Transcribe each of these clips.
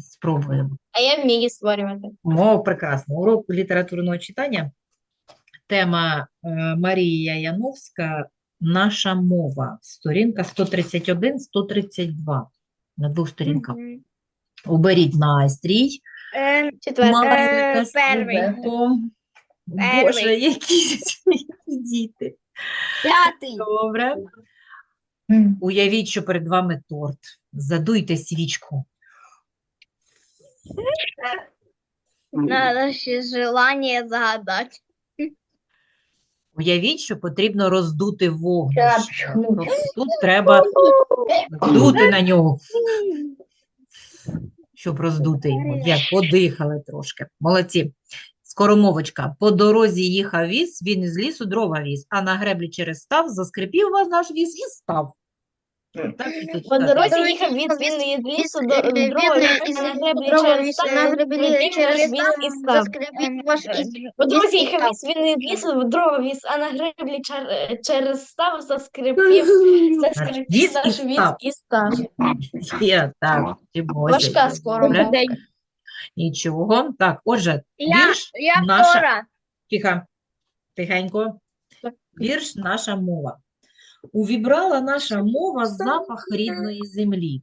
Спробуємо. А я вмію створювати. О, прекрасно. Урок літературного читання. Тема е, Марія Яновська «Наша мова». Сторінка 131-132. На двох сторінках. Уберіть настрій. Е, Четверте. Марика Е. Боже, які, які діти. П'ятий. Добре. Уявіть, що перед вами торт. Задуйте свічку. Надо ще желання загадати. Уявіть, що потрібно роздути вогнище. Тобто Тут треба дути на нього, щоб роздути його. Як подихали трошки. Молодці. Скоромовочка. По дорозі їхав віз, він із лісу дрова віз, а на греблі через став заскрипів вас наш віз і став. Тут По дорозі їхав від він із лісу до Він дрова із віз, на греблі через віз, став, на греблі через ваш і став. віз. По дорозі їхав він із лісу дрова віз, а на греблі через став заскрипів, заскрипів віз наш віз став. і став. Є, так, Тимося, Важка скоро буде. Нічого. Так, отже, вірш наша- Тихо, тихенько. Вірш «Наша мова». Увібрала наша мова запах рідної землі,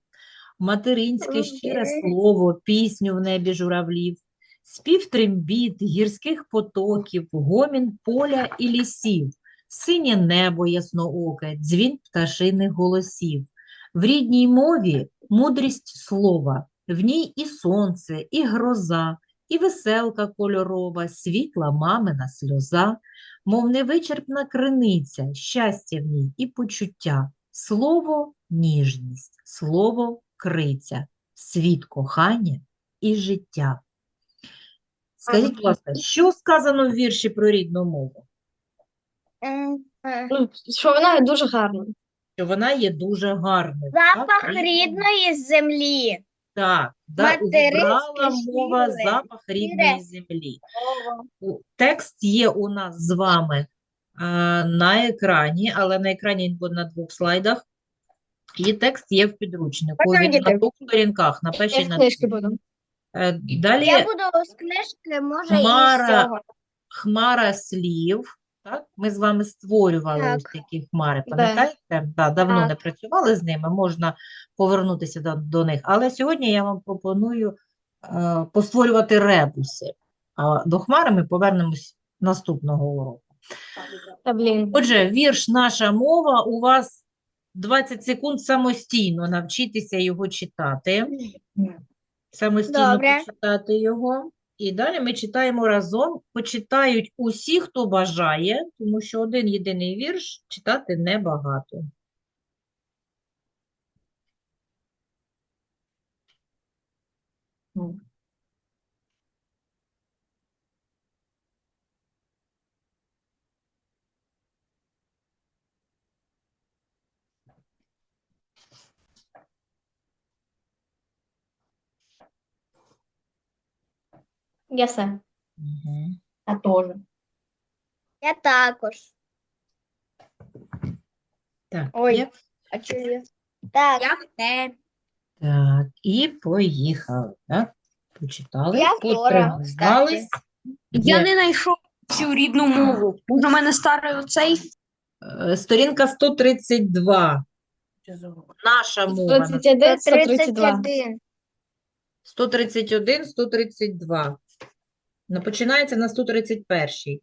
материнське щире слово, пісню в небі журавлів, спів трембіт, гірських потоків, гомін поля і лісів, синє небо яснооке, дзвін пташиних голосів. В рідній мові мудрість слова, в ній і сонце, і гроза, і веселка кольорова, світла мамина сльоза, мов невичерпна криниця, щастя в ній і почуття, слово ніжність, слово криця, світ кохання і життя. Скажіть, будь ласка, що сказано в вірші про рідну мову? Ем, е, що вона дуже гарна. Що вона є дуже гарною. Запах Рідна рідної землі. Так, да, увібрала мова запах рідної землі. Текст є у нас з вами а, на екрані, але на екрані він буде на двох слайдах. І текст є в підручнику. Він на двох сторінках, на Я першій на книжки другій. буду. Е, Далі Я буду з книжки, може, і з цього. хмара слів. Так? Ми з вами створювали Так. ось такі хмари, Да. пам'ятаєте? Да, давно Так. не працювали з ними, можна повернутися до, до них. Але сьогодні я вам пропоную е, постворювати ребуси. А до хмари ми повернемось наступного уроку. Та блін. Отже, вірш «Наша мова» у вас 20 секунд самостійно навчитися його читати. Самостійно Добре. почитати його. І далі ми читаємо разом. Почитають усі, хто бажає, тому що один єдиний вірш читати небагато. Я все. Мгм. Я теж. Я також. Так, Ой. є? А чого я? Так. Я Так, і поїхали. Так? Почитали, Я потренувались. Я не знайшов цю рідну мову. Може, у мене старий оцей. Е, Сторінка 132. Наша мова. 131, 132. 131. 131, 132. Ну, починається на 131.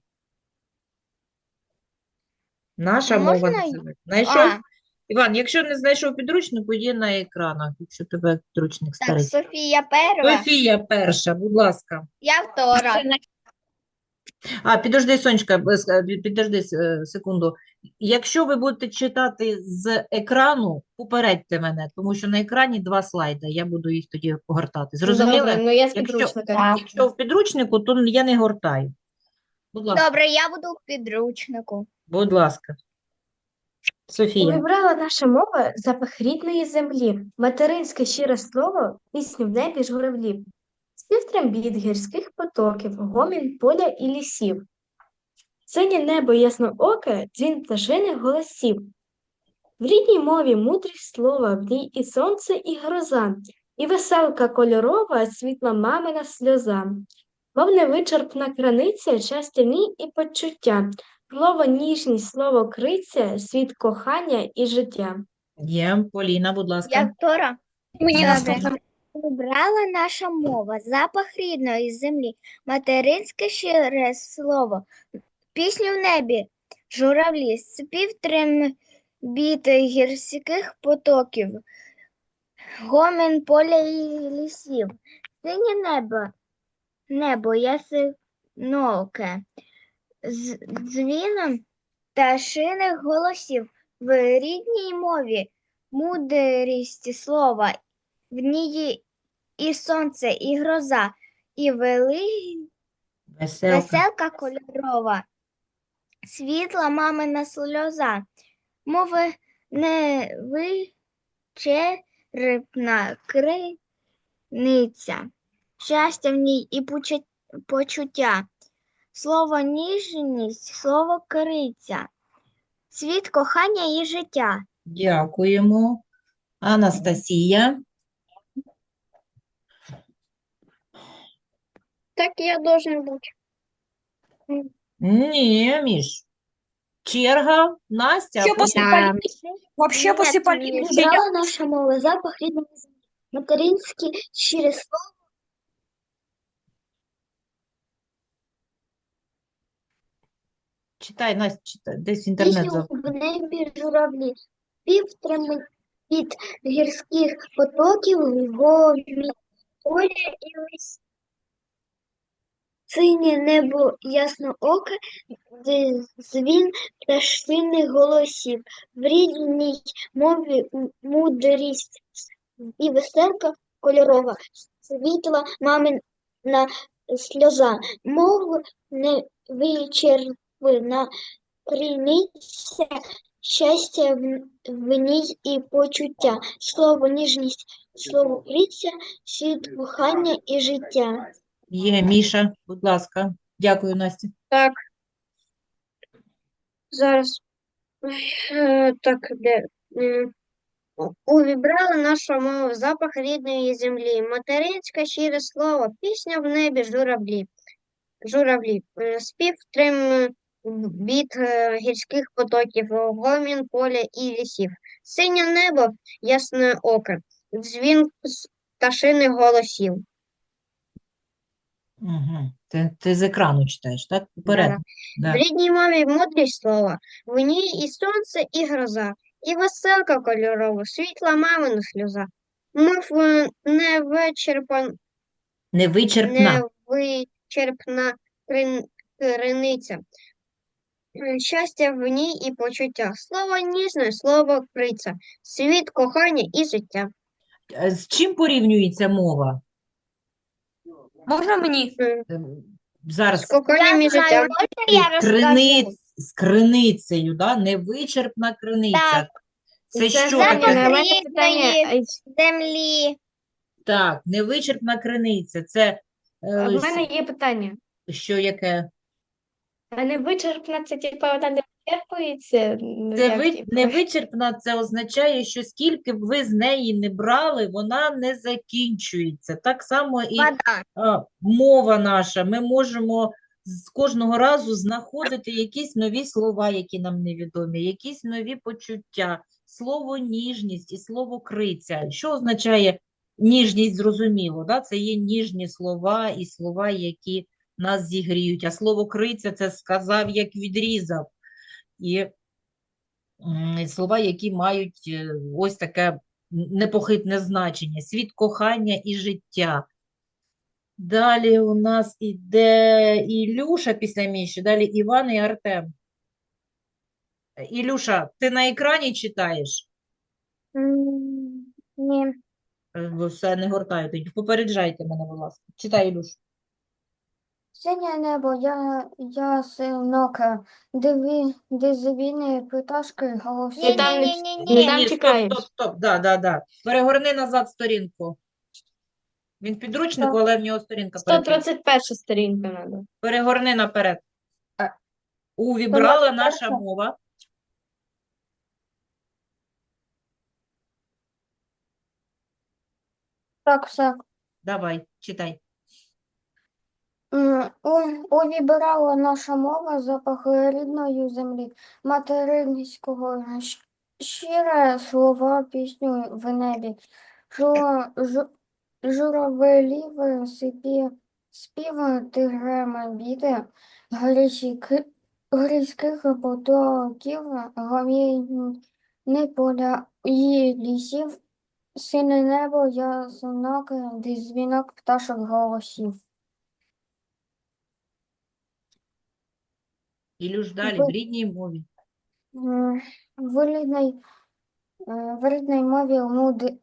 Наша мова Можна називається. Знайшов? А, Іван, якщо не знайшов підручнику, є на екранах, якщо тебе підручник так, старий. Софія перша. Софія перша, будь ласка. Я втора. А, підожди, Сонечка, е, під- підожди е, секунду. Якщо ви будете читати з екрану, попередьте мене, тому що на екрані два слайди, я буду їх тоді погортати. Зрозуміли? Ну я з Якщо- підручника. Якщо в підручнику, то я не гортаю. Будь ласка, Добре, я буду в підручнику. будь ласка. Софія. Вибрала наша мова запах рідної землі, материнське щире слово, пісню в небі журавлів, спів трембіт гірських потоків, гомін поля і лісів. Синє небо яснооке, дзвін пташиних голосів. В рідній мові мудрість слова, в ній і сонце, і гроза, І веселка кольорова, світла мамина сльоза. Мов невичерпна краниця, щастя в ній і почуття. Слово ніжність, слово криця, світ кохання і життя. Є. Поліна, будь ласка. Я Тора. Мені Добре. Вибрала наша мова, запах рідної землі, материнське щире слово, пісню в небі, журавлі, спів трембіти гірських потоків, гомін поля і лісів, синє небо, небо ясиноке, дзвіном пташиних голосів в рідній мові, мудрість слова, в ній і сонце, і гроза, і вели... Веселка. веселка кольорова, світла мамина сльоза, мови невичерпна криниця, щастя в ній і почуття, слово ніжність, слово криця, світ кохання і життя. Дякуємо. Анастасія. Так я должен бути. Ні, Міш. Черга. Настя. а Вообще потім- после Полины, вообще Нет, после не знаю. я наша мова, запах рідної землі, материнське щире слово. Читай, Настя, читай. Десь інтернет Пісню зав... в небі журавлі, спів від гірських потоків, гомін поля і лис. Синє небо ясно оке, дзвін пташиних голосів, в рідній мові мудрість і веселка кольорова, світла мамина сльоза, мов невичерпна криниця, щастя в ній і почуття, слово ніжність, слово криця, світ кохання і життя. Є, Міша, будь ласка. Дякую, Настя. Зараз. Е, так, де? Увібрала нашу мову запах рідної землі, материнське щире слово, пісня в небі, журавлі, журавлі, е, спів трим від е, гірських потоків, гомін поля і лісів, синє небо, ясне око, дзвін з пташиних голосів. Угу. Ти, ти з екрану читаєш, так? Попередньо. Да. В рідній мові мудрість слова, в ній і сонце, і гроза, і веселка кольорова, світла мамина сльоза. Мов е, невичерпан, Невичерпна. невичерпна крин- криниця. Щастя в ній і почуття. Слово ніжне, слово криця, світ кохання і життя. Е, З чим порівнюється мова? Можно мне? М, Ем, Зараз Я і знаю, життям. можна я криниць, з криницею, да? Невичерпна криниця. Так. Це Це що запах таке? рідної землі. Так, невичерпна криниця. Це е, В мене є питання. що яке? А невичерпна це типа вона не вичерпується? Ну, Це ви, невичерпна, це означає, що скільки б ви з неї не брали, вона не закінчується. Так само і а, мова наша. Ми можемо з кожного разу знаходити якісь нові слова, які нам невідомі, якісь нові почуття, слово ніжність і слово криця. Що означає ніжність, зрозуміло, да? Це є ніжні слова і слова, які нас зігріють. А слово криця це сказав, як відрізав. І слова, які мають е, ось таке непохитне значення, світ кохання і життя. Далі у нас іде Ілюша після Міші, далі Іван і Артем. Ілюша, ти на екрані читаєш? Ні. Е, Все, не гортаю тоді. Попереджайте мене, будь ласка. Читай, Ілюш. Синє небо, я, я синоке, диви, де звіни пташки голосі. Ти там не- Ні-ні-ні-ні. Там Ні, стоп, чекаєш. стоп, стоп. Да, да, да. Перегорни назад сторінку. Він в підручнику, але в нього сторінка перед. 131 сторінка треба. Перегорни наперед. А. Увібрала наша мова. Так, все. Давай, читай. Увібрала наша мова запах рідної землі, материнського щире слова пісню в небі, жу, журавелів сипі, спів тигрем біди, грізьких потоків, гоміни поля і лісів, сине небо, ясноки, дзвінок пташок голосів. Ілюш, далі, в рідній мові. В рідній, в рідній мові муд-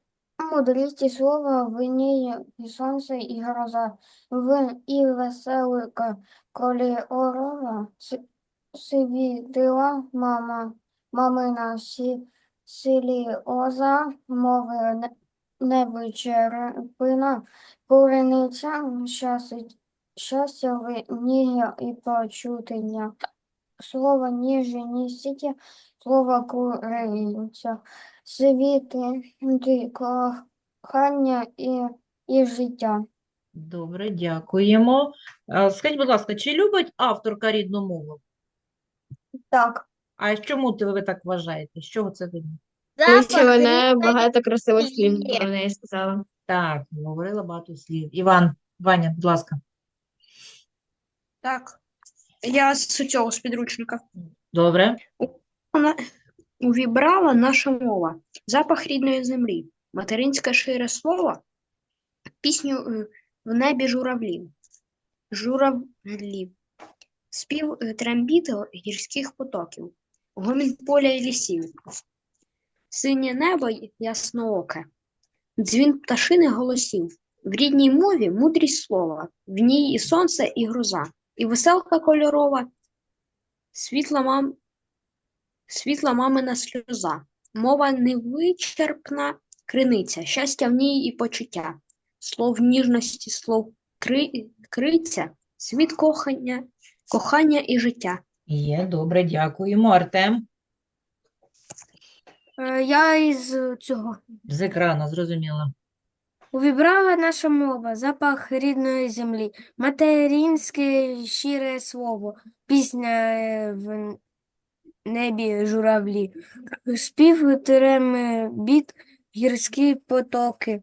мудрість і слова, в ній і сонце, і гроза, в і веселка кольорова, с- світила мама, мамина сі, сіліоза, мови не, невичерпна, корениця, щастя, щастя в ній і почутення. Слово ніжність, слово куриця, світи, кохання і, і життя. Добре, дякуємо. А, Скажіть, будь ласка, чи любить авторка рідну мову? Так, А чому ти- ви так вважаєте? З чого це видно? Тому що вона багато красивих слів про неї сказала. Так, говорила багато слів. Іван, Ваня, будь ласка. Так. Я з цього з підручника. Добре. Увібрала наша мова, запах рідної землі, материнське шире слово, пісню е, в небі журавлів, журавлів, спів е, трембіти гірських потоків, гомін поля і лісів, синє небо яснооке, дзвін пташини голосів, в рідній мові мудрість слова, в ній і сонце, і гроза, і веселка кольорова, світла мам, світла мамина сльоза, мова невичерпна криниця, щастя в ній і почуття, слов ніжності, слов кри, криця, світ кохання, кохання і життя. Є, добре, дякуємо. Артем, Е, Я із цього. з екрану, зрозуміло. Увібрала наша мова, запах рідної землі, материнське щире слово, пісня е, в небі журавлі, спів терем біт, гірські потоки,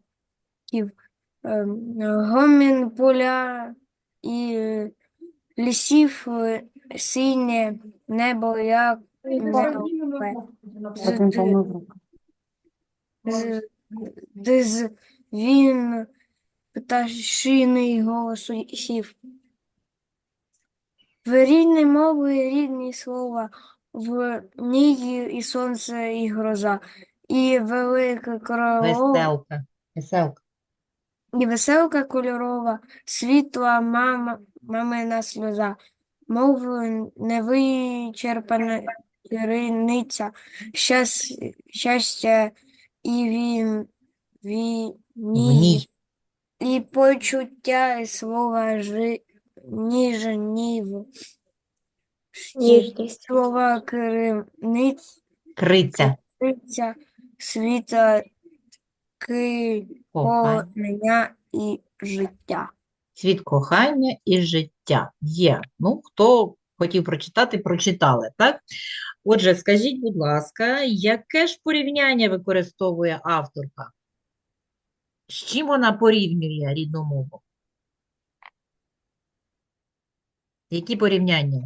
ем, гомін поля і е, лісів, е, синє небо, як небе. З- Дез він пташиний голосу сів. В рідній мові рідні слова, в ній і сонце, і гроза, і велика королова, Веселка. Веселка. і веселка кольорова, світла мама, мамина сльоза, мов невичерпана криниця, щас, щастя і він, В ній. і почуття і слова жи, ніжнів, Ніжність. слова криниця, Криця. світа, ки, Кохання. кохання і життя. Світ кохання і життя. Є. Ну, хто хотів прочитати, прочитали, так? Отже, скажіть, будь ласка, яке ж порівняння використовує авторка? З чим вона порівнює рідну мову? Які порівняння?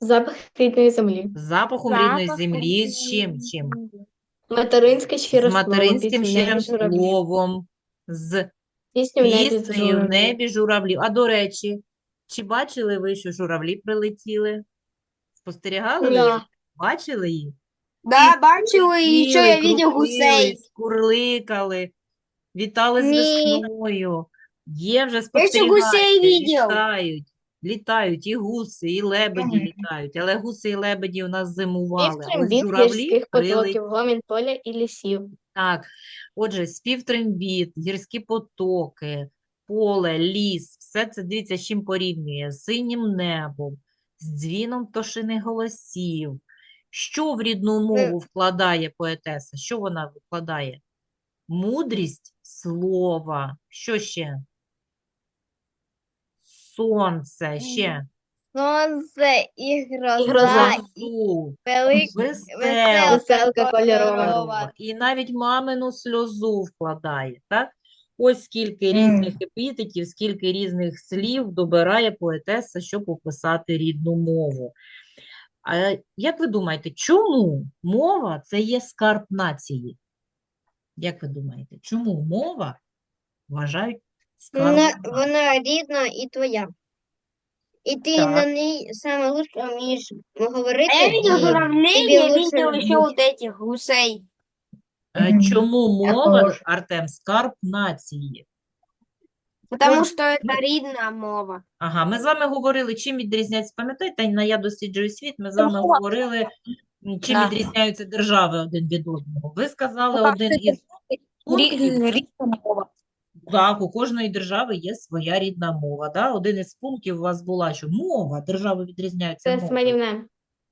Запах рідної землі. З запахом рідної Запах землі, з чим? рідної з чим? Материнське щире З слово, материнським пісню в щирим небі журавлів. словом, з Пісню в небі піснею в журавлів. небі журавлів. А до речі, чи бачили ви, що журавлі прилетіли? Спостерігали ви? Да. Бачили їх? Да, бачили, і що я Крутили, видів гусей. крутились, курликали, вітали з Ні. весною. Є вже гусей спостерігачі, літають. Літають і гуси, і лебеді літають. Але гуси і лебеді у нас зимували. А ось трембіт журавлі гірських потоків, гомін поля і лісів. Так, отже, спів трембіт, гірські потоки, поле, ліс, все це дивіться, з чим порівнює, з синім небом, з дзвіном пташиних голосів. Що в рідну мову вкладає поетеса? Що вона вкладає? Мудрість слова. Що ще? Сонце, ще. Сонце і гроза, гроза. і Грозу, велика веселка Веселка кольорова. І навіть мамину сльозу вкладає, так? Ось скільки різних епітетів, скільки різних слів добирає поетеса, щоб описати рідну мову. А як ви думаєте, чому мова це є скарб нації? Як ви думаєте, чому мова вважають скарбом Вона, вона рідна і твоя. І ти Так. на неї саме лучше вмієш говорити. А я видел і уравнение, тебе лучше видел еще вот этих гусей. Е, Чому мова, Артем, скарб нації? Потому что это рідна мова. Ага, ми з вами говорили, чим відрізняється, пам'ятаєте, на «Я досліджую світ», ми з вами говорили, чим Так. відрізняються держави один від одного. Ви сказали один із пунктів, так, у кожної держави є своя рідна мова, да? Один із пунктів у вас була, що мова, держави відрізняються Це мовою. смирівне,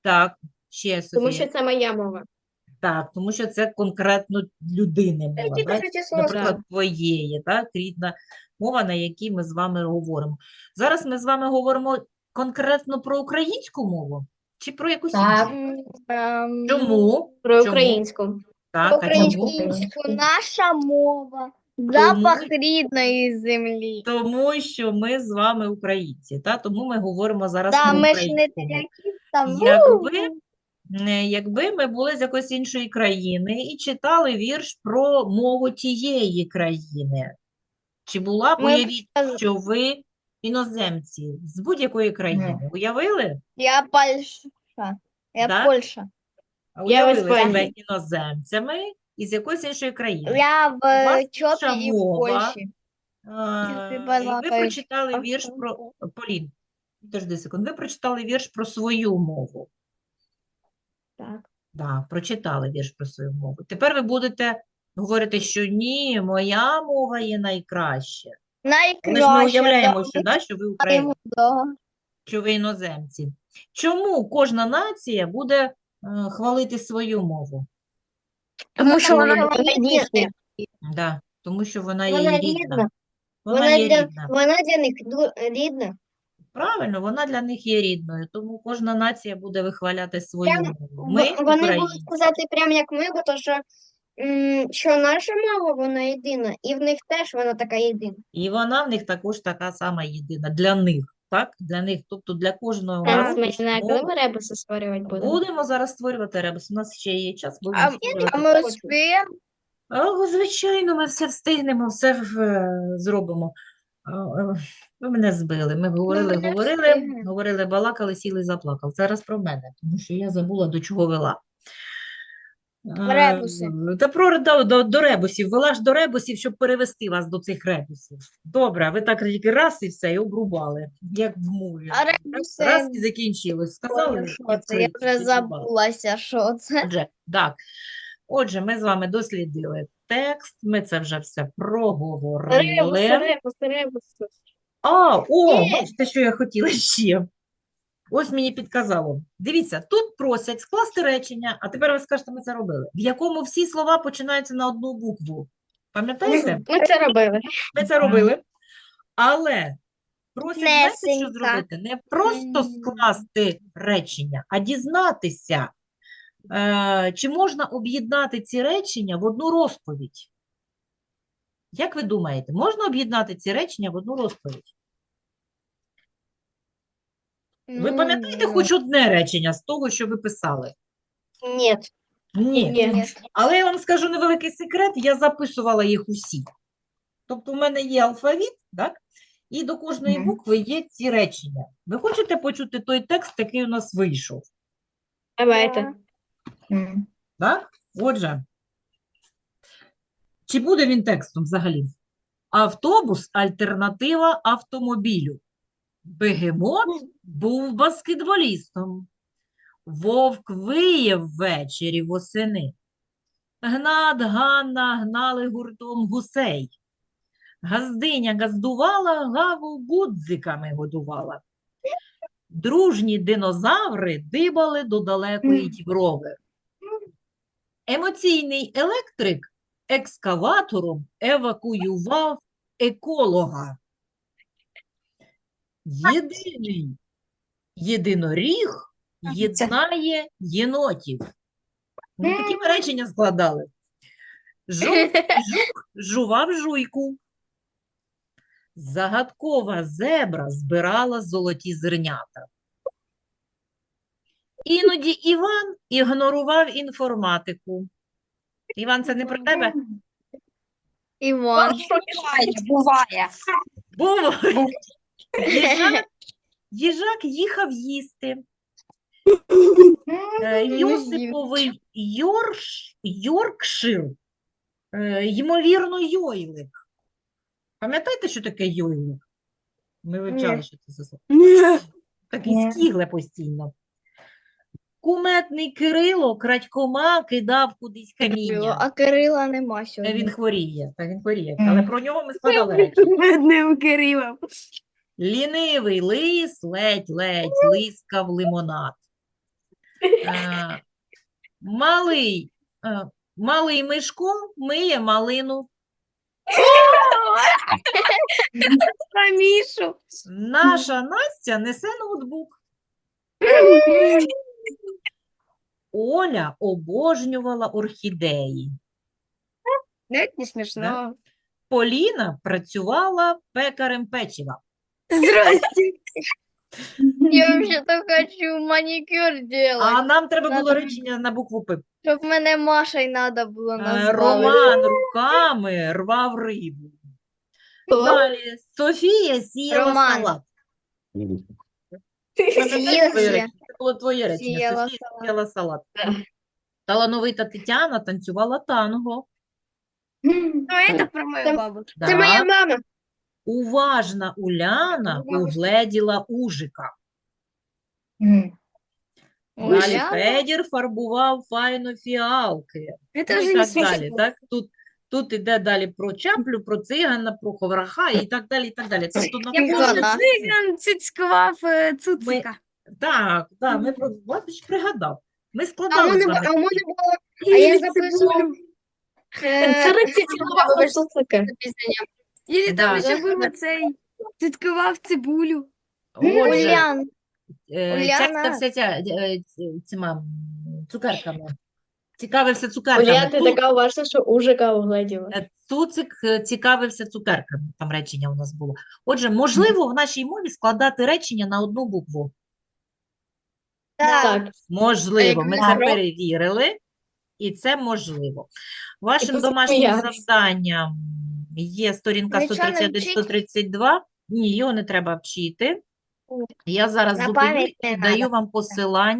Так, ще, тому Софія. що це моя мова. Так, тому що це конкретно людини мова, так? Наприклад, твоєї, так, рідна мова, на якій ми з вами говоримо. Зараз ми з вами говоримо конкретно про українську мову чи про якусь Так. іншу? Ем, Чому? Про Чому? українську. Так, а чому? Українську наша мова, запах рідної землі. Тому що ми з вами українці, та? Тому ми говоримо зараз Да, про ми ж не там. Якби, е, якби ми були з якоїсь іншої країни і читали вірш про мову тієї країни, чи була б, Ми б уявіть, сказали- що ви іноземці з будь-якої країни, уявили? Я Польща. Я Да? Польща. Уявили себе Іспанії. іноземцями із якоїсь іншої країни. Я в вас Чопі і в. Польщі. А, ти і ви балакаєш прочитали вірш про Полін. Подожди секунду. Ви прочитали вірш про свою мову. Так. Да, прочитали вірш про свою мову. Тепер ви будете говорити, що ні, моя мова є найкраща. Але ж ми уявляємо, що, да, що ви українці, що ви іноземці. Чому кожна нація буде е, хвалити свою мову? Тому що вона їхня. Да, тому що вона Вона є рідна. рідна. Вона Вона є для, рідна. вона для них ду- рідна. Правильно, вона для них є рідною, тому кожна нація буде вихваляти свою мову. Ми, В- Вони будуть українці. сказати прямо як ми, бо то що, що наша мова, вона єдина, і в них теж вона така єдина. І вона в них також така сама єдина. Для них, так? Для них. Тобто для кожного Так, народу смачне, коли ми ребуси створювати будемо? Будемо зараз створювати ребус. У нас ще є час, будемо А, створювати. а ми успіємо? О, звичайно, ми все встигнемо, все е, зробимо. А, е, Ви мене збили. Ми говорили, ми говорили, встигнемо. говорили, балакали, сіли, заплакав. Зараз про мене, тому що я забула, до чого вела. Е, Ребуси. Та про до, до, до ребусів. Вела ж до ребусів, щоб перевести вас до цих ребусів. Добре, а ви так тільки раз і все, і обрубали, як в мові. А ребуси, Раз і закінчилось. Сказали, що це? Я вже забулася, що це. Отже, так. Отже, ми з вами дослідили текст, ми це вже все Ребуси, проговорили. ребуси, ребуси. А, о, бачите, що я хотіла ще. Ось мені підказало. Дивіться, тут просять скласти речення, а тепер ви скажете, ми це робили, в якому всі слова починаються на одну букву. Пам'ятаєте? Ми це робили. Ми це робили. Але просять, знаєте, що зробити? Не просто скласти речення, а дізнатися, е, чи можна об'єднати ці речення в одну розповідь. Як ви думаєте, можна об'єднати ці речення в одну розповідь? Ви пам'ятаєте М, хоч одне речення з того, що ви писали? Ні. Ні. Ні. Але я вам скажу невеликий секрет, я записувала їх усі. Тобто в мене є алфавіт, так? І до кожної букви є ці речення. Ви хочете почути той текст, який у нас вийшов? Давайте. Так? Отже, чи буде він текстом взагалі? Автобус – альтернатива автомобілю. Бегемот був баскетболістом. Вовк виє ввечері восени. Гнат, Ганна гнали гуртом гусей. Газдиня газдувала, гаву гудзиками годувала. Дружні динозаври дибали до далекої Європи. Емоційний електрик екскаватором евакуював еколога. Єдиний єдиноріг єднає єнотів. Ми такі ми речення складали. Жук, жук жував жуйку. Загадкова зебра збирала золоті зернята. Іноді Іван ігнорував інформатику. Іван, це не про тебе? Іван. Буває. Був. Їжак, їжак їхав їсти. Е, Йосиповий Йорш, Йоркшир, е, ймовірно, йойлик. Пам'ятаєте, що таке йойлик? Ми вивчали, що це за слово. Такий скігле постійно. Куметний Кирило крадькома кидав кудись каміння. А Кирила нема Е, сьогодні. Він хворіє, так він хворіє, але про нього ми складали речі. Бідним Кирилом. Лінивий лис ледь-ледь лискав лимонад. Е, малий, е, малий Мишко миє малину. Наша Настя несе ноутбук. Оля обожнювала орхідеї. Навіть не смішно. Поліна працювала пекарем печива. Здрасте. Я вообще-то хочу манікюр делать, А нам треба було Надо. речення на букву П. щоб мене Машею надо було Е, назвати. Роман руками рвав рибу. Далі Софія сіяла Роман. салат. Сіяла. Твоє речення. Це було твоє речення. Сіяла Софія сіяла салат. Талановита Тетяна танцювала танго. Ну, это про мою Там- бабу. Це моя мама. Уважна Уляна угледіла ужика. Далі Уляна? Федір фарбував файно фіалки. Это Ну, і не так далі. смешно. Так? Тут, тут іде далі про чаплю, про цигана, про ховраха і так далі, і так далі. Тобто, Я навколо помню, Ладно. циган цицькував е, цуцика. Так, так, ми про бачиш, пригадав. Ми А у складали мене, з вами. а у мене було, а я записувала. е, Или там Да. ще було цей цицькував цибулю. Отже, Улян. е, Уляна. ця, е, ці- цими м, цукерками. Цікавився цукерками. Ти Тут, така уважна, що ужика угледіла. е, Цуцик е, цікавився цукерками. Там речення у нас було. Отже, можливо в нашій мові складати речення на одну букву. Так. Можливо, ми це перевірили, і це можливо. Вашим домашнім завданням є сторінка що, не 131-132. Ні, його не треба вчити. Я зараз На зупиню пам'ять і не даю надо. вам посилання.